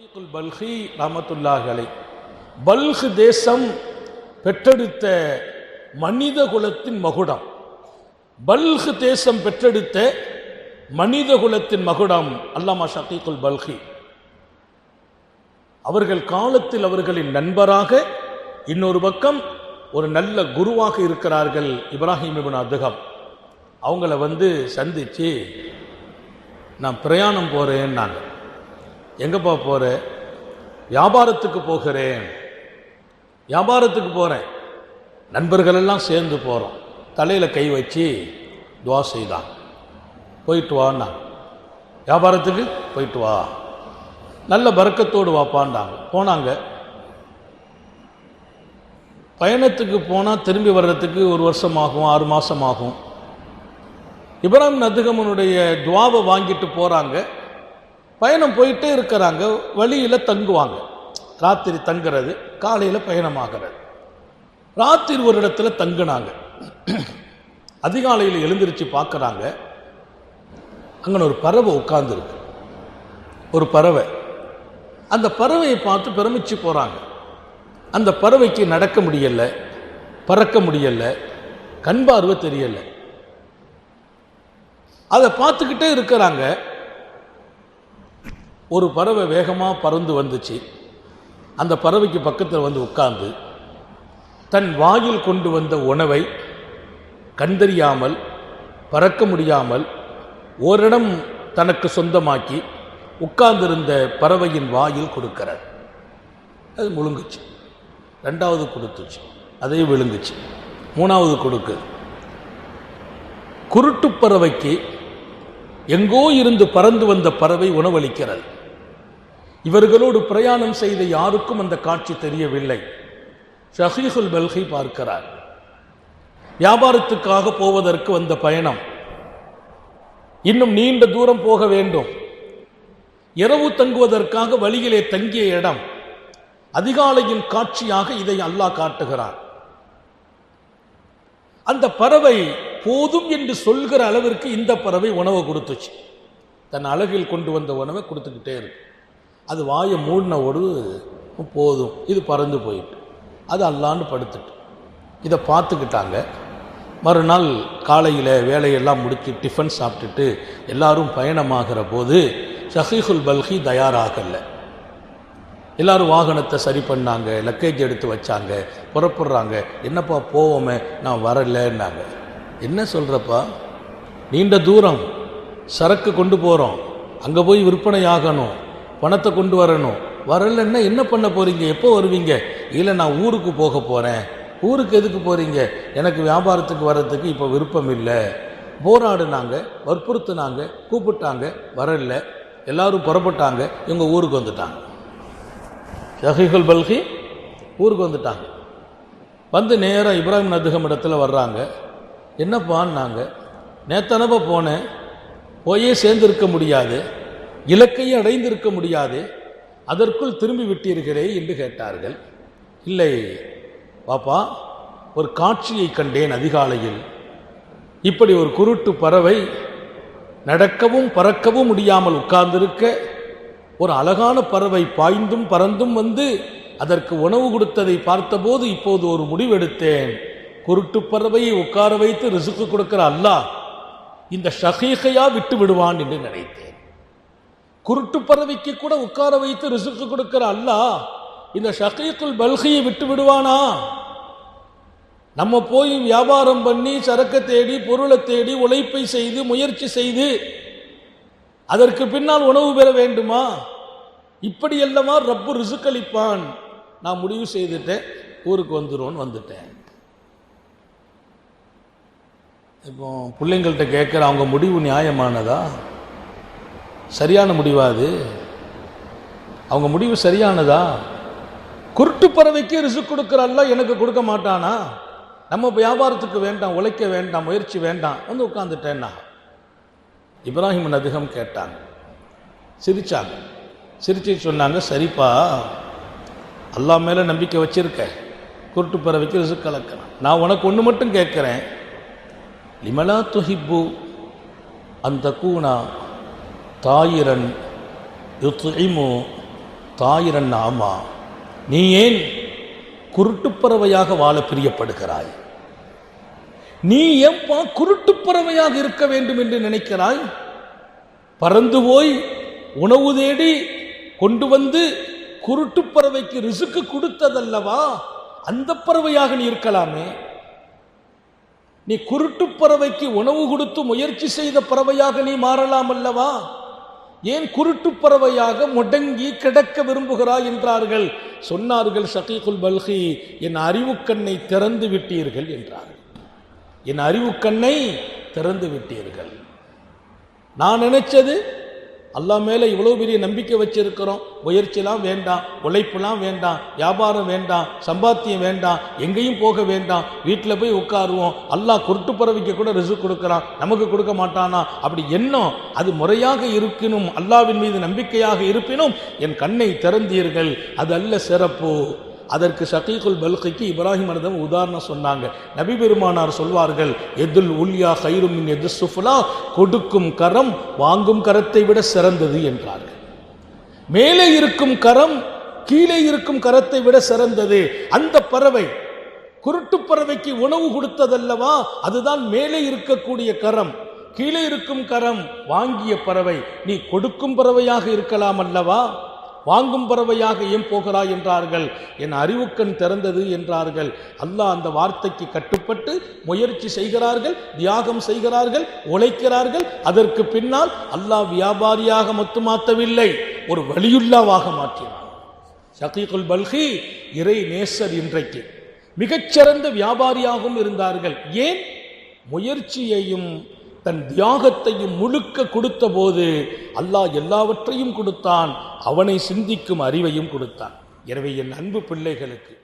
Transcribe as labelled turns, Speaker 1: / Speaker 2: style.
Speaker 1: ரஃபீக்குல் பல்கி ரஹமத்துல்லாஹலை பல்கு தேசம் பெற்றெடுத்த மனித குலத்தின் மகுடம். பல்கு தேசம் பெற்றெடுத்த மனித குலத்தின் மகுடம் அல்லாமா ஷகீகுல் பல்கி அவர்கள் காலத்தில் அவர்களின் நண்பராக இன்னொரு பக்கம் ஒரு நல்ல குருவாக இருக்கிறார்கள் இப்ராஹிம் இபின் அதுகம் அவங்கள வந்து சந்திச்சு நான் பிரயாணம் போகிறேன் நான் எங்கப்பா போகிற வியாபாரத்துக்கு போகிறேன். வியாபாரத்துக்கு போகிறேன் நண்பர்கள் எல்லாம் சேர்ந்து போகிறோம் தலையில் கை வச்சு துவா செய்தான். போயிட்டு வான்னா வியாபாரத்துக்கு போயிட்டு வா. நல்ல பறக்கத்தோடு வாப்பாண்டாங்க போனாங்க. பயணத்துக்கு போனால் திரும்பி வர்றதுக்கு ஒரு வருஷம் ஆகும் ஆறு மாதம் ஆகும் இப்ராஹிம் நதுகமனுடைய துவாவை வாங்கிட்டு போகிறாங்க பயணம் போயிட்டே இருக்கிறாங்க வழியில் தங்குவாங்க. ராத்திரி தங்குறது காலையில் பயணமாகிறது. ராத்திரி ஒரு இடத்துல தங்குனாங்க. அதிகாலையில் எழுந்திருச்சு பார்க்குறாங்க அங்கே ஒரு பறவை உட்கார்ந்துருக்கு. ஒரு பறவை. அந்த பறவையை பார்த்து பிரமிச்சு போகிறாங்க அந்த பறவைக்கு நடக்க முடியல பறக்க முடியல கண் பார்வை தெரியலை. அதை பார்த்துக்கிட்டே இருக்கிறாங்க. ஒரு பறவை வேகமாக பறந்து வந்துச்சு. அந்த பறவைக்கு பக்கத்தில் வந்து உட்கார்ந்து தன் வாயில் கொண்டு வந்த உணவை கண்டறியாமல் பறக்க முடியாமல் ஓரிடம் தனக்கு சொந்தமாக்கி உட்கார்ந்திருந்த பறவையின் வாயில் கொடுக்கிறார். அது முழுங்குச்சு. ரெண்டாவது கொடுத்துச்சு. அதையும் விழுங்குச்சு. மூணாவது கொடுக்கு. குருட்டு பறவைக்கு எங்கோ இருந்து பறந்து வந்த பறவை உணவளிக்கிறது. இவர்களோடு பிரயாணம் செய்த யாருக்கும் அந்த காட்சி தெரியவில்லை. ஷஹீஹுல் பல்கி பார்க்கிறார். வியாபாரத்துக்காக போவதற்கு வந்த பயணம். இன்னும் நீண்ட தூரம் போக வேண்டும். இரவு தங்குவதற்காக வழியிலே தங்கிய இடம். அதிகாலையின் காட்சியாக இதை அல்லாஹ் காட்டுகிறார். அந்த பறவை போதும் என்று சொல்கிற அளவிற்கு இந்த பறவை உணவை கொடுத்துச்சு. தன் அழகில் கொண்டு வந்த உணவை கொடுத்துக்கிட்டே இருக்கு. அது வாயை மூடினோடு போதும். இது பறந்து போயிட்டு. அது அல்லான்னு படுத்துட்டு. இதை பார்த்துக்கிட்டாங்க. மறுநாள் காலையில் வேலையெல்லாம் முடித்து டிஃபன் சாப்பிட்டுட்டு எல்லாரும் பயணமாகிற போது ஷஹீஹுல் பல்கி தயாராகலை. எல்லாரும் வாகனத்தை சரி பண்ணாங்க லக்கேஜ் எடுத்து வச்சாங்க புறப்படுறாங்க. என்னப்பா போவோமே நான் வரலன்னாங்க. என்ன சொல்கிறப்பா நீண்ட தூரம் சரக்கு கொண்டு போகிறோம் அங்கே போய் விற்பனை ஆகணும். பணத்தை கொண்டு வரணும். வரலன்னா என்ன பண்ண போகிறீங்க எப்போ வருவீங்க? இல்லை நான் ஊருக்கு போக போகிறேன் ஊருக்கு எதுக்கு போகிறீங்க எனக்கு வியாபாரத்துக்கு வர்றதுக்கு இப்போ விருப்பம் இல்லை போராடுனாங்க வற்புறுத்துனாங்க கூப்பிட்டாங்க வரல. எல்லாரும் புறப்பட்டாங்க. இவங்க ஊருக்கு வந்துட்டாங்க. ஷஹீகுல் பல்கி ஊருக்கு வந்துட்டாங்க. வந்து நேராக இப்ராஹிம் நதுகம் இடத்துல வர்றாங்க. என்னப்பான்னாங்க நேத்தனப்போ போனேன். போயே சேர்ந்துருக்க முடியாது. இலக்கையும் அடைந்திருக்க முடியாது. அதற்குள் திரும்பி விட்டீர்களே என்று கேட்டார்கள். இல்லை பாப்பா ஒரு காட்சியை கண்டேன் அதிகாலையில். இப்படி ஒரு குருட்டு பறவை நடக்கவும் பறக்கவும் முடியாமல் உட்கார்ந்திருக்க ஒரு அழகான பறவை பாய்ந்தும் பறந்தும் வந்து அதற்கு உணவு கொடுத்ததை பார்த்தபோது இப்போது ஒரு முடிவெடுத்தேன். குருட்டு பறவையை உட்கார வைத்து ரிசுக்கு கொடுக்கிற அல்லாஹ் இந்த ஷஹீகையா விட்டு விடுவான் என்று நினைத்தேன். குருட்டு பறவைக்கு கூட உட்கார வைத்து ரிசுக்கு கொடுக்கிற அல்லாஹ் இந்த ஷகைக்குள் பல்கையை விட்டு விடுவானா? நம்ம போய் வியாபாரம் பண்ணி சரக்கை தேடி பொருளை தேடி உழைப்பை செய்து முயற்சி செய்து அதற்கு பின்னால் உணவு பெற வேண்டுமா? இப்படி எல்லாமா ரப்பு ரிசுக்களிப்பான். நான் முடிவு செய்துட்டேன் ஊருக்கு வந்துடுவோன்னு வந்துட்டேன். இப்போ பிள்ளைங்கள்ட்ட கேட்குற அவங்க முடிவு நியாயமானதா? சரியான முடிவா அது அவங்க முடிவு சரியானதா? குருட்டு பறவைக்கு ரிசு கொடுக்குறல்ல எனக்கு கொடுக்க மாட்டானா? நம்ம வியாபாரத்துக்கு வேண்டாம் உழைக்க வேண்டாம் முயற்சி வேண்டாம். வந்து உட்காந்துட்டேன்னா இப்ராஹிம் அதிகம் கேட்டாங்க. சிரித்தாங்க சிரிச்சு சொன்னாங்க சரிப்பா அல்லா மேலே நம்பிக்கை வச்சிருக்க. குருட்டு பறவைக்கு ரிசு கலக்கிறேன் நான் உனக்கு ஒன்று மட்டும் கேட்குறேன். லிமலா துஹிப்பு அந்த கூனா தாயிரன் யுத்இமு தாயிரன் ஆமா நீ ஏன் குருட்டுப்பறவையாக வாழ பிரியப்படுகிறாய்? நீ ஏன்பா குருட்டுப்பறவையாக இருக்க வேண்டும் என்று நினைக்கிறாய்? பறந்து போய் உணவு தேடி கொண்டு வந்து குருட்டுப்பறவைக்கு ரிசுக்கு கொடுத்ததல்லவா? அந்த பறவையாக நீ இருக்கலாமே. நீ குருட்டுப் பறவைக்கு உணவு கொடுத்து முயற்சி செய்த பறவையாக நீ மாறலாம் அல்லவா ஏன் குருட்டுப் பறவையாக முடங்கி கிடக்க விரும்புகிறாய் என்றார்கள்? சொன்னார்கள் ஷகீகுல் பல்கி என் அறிவுக்கண்ணை திறந்து விட்டீர்கள் என்றார்கள். என் அறிவுக்கண்ணை திறந்து விட்டீர்கள். நான் நினைச்சது அல்லாஹ் மேலே இவ்வளவு பெரிய நம்பிக்கை வச்சிருக்கிறோம். முயற்சிலாம் வேண்டாம் உழைப்புலாம் வேண்டாம் வியாபாரம் வேண்டாம் சம்பாத்தியம் வேண்டாம் எங்கேயும் போக வேண்டாம். வீட்டில் போய் உட்காருவோம். அல்லாஹ் குருட்டு பறவைக்கு கூட ரிசு கொடுக்குறான். நமக்கு கொடுக்க மாட்டானா? அப்படி எண்ணம் அது முறையாக இருக்கணும் அல்லாவின் மீது நம்பிக்கையாக இருப்பினும் என் கண்ணை திறந்தீர்கள். அது அல்ல சிறப்பு. அதற்கு ஷகீகுல் பல்கைக்கு இப்ராஹிம் அனதம் உதாரணம் சொன்னாங்க. நபி பெருமானார் சொல்வார்கள் எதுல் உல்யா ஹைருமின் எது சுஃபுலா? கொடுக்கும் கரம் வாங்கும் கரத்தை விட சிறந்தது என்றார்கள். மேலே இருக்கும் கரம் கீழே இருக்கும் கரத்தை விட சிறந்தது. அந்த பறவை குருட்டு பறவைக்கு உணவு கொடுத்ததல்லவா? அதுதான் மேலே இருக்கக்கூடிய கரம். கீழே இருக்கும் கரம் வாங்கிய பறவை நீ கொடுக்கும் பறவையாக இருக்கலாம் அல்லவா? வாங்கும் பறவையாக ஏன் போகிறாய் என்றார்கள். என் அறிவுக்கண் திறந்தது என்றார்கள். அல்லாஹ் அந்த வார்த்தைக்கு கட்டுப்பட்டு முயற்சி செய்கிறார்கள் தியாகம் செய்கிறார்கள் உழைக்கிறார்கள். அதற்கு பின்னால் அல்லாஹ் வியாபாரியாக மட்டுமாத்தவில்லை ஒரு வழியுல்லாவாக மாற்றினார் ஷகீகுல் பல்கி இறை நேசர் இன்றைக்கு. மிகச்சிறந்த வியாபாரியாகவும் இருந்தார்கள். ஏன்? முயற்சியையும் தன் தியாகத்தையும் முழுக்க கொடுத்த போது அல்லாஹ் எல்லாவற்றையும் கொடுத்தான். அவனை சிந்திக்கும் அறிவையும் கொடுத்தான். எனவே என் அன்பு பிள்ளைகளுக்கு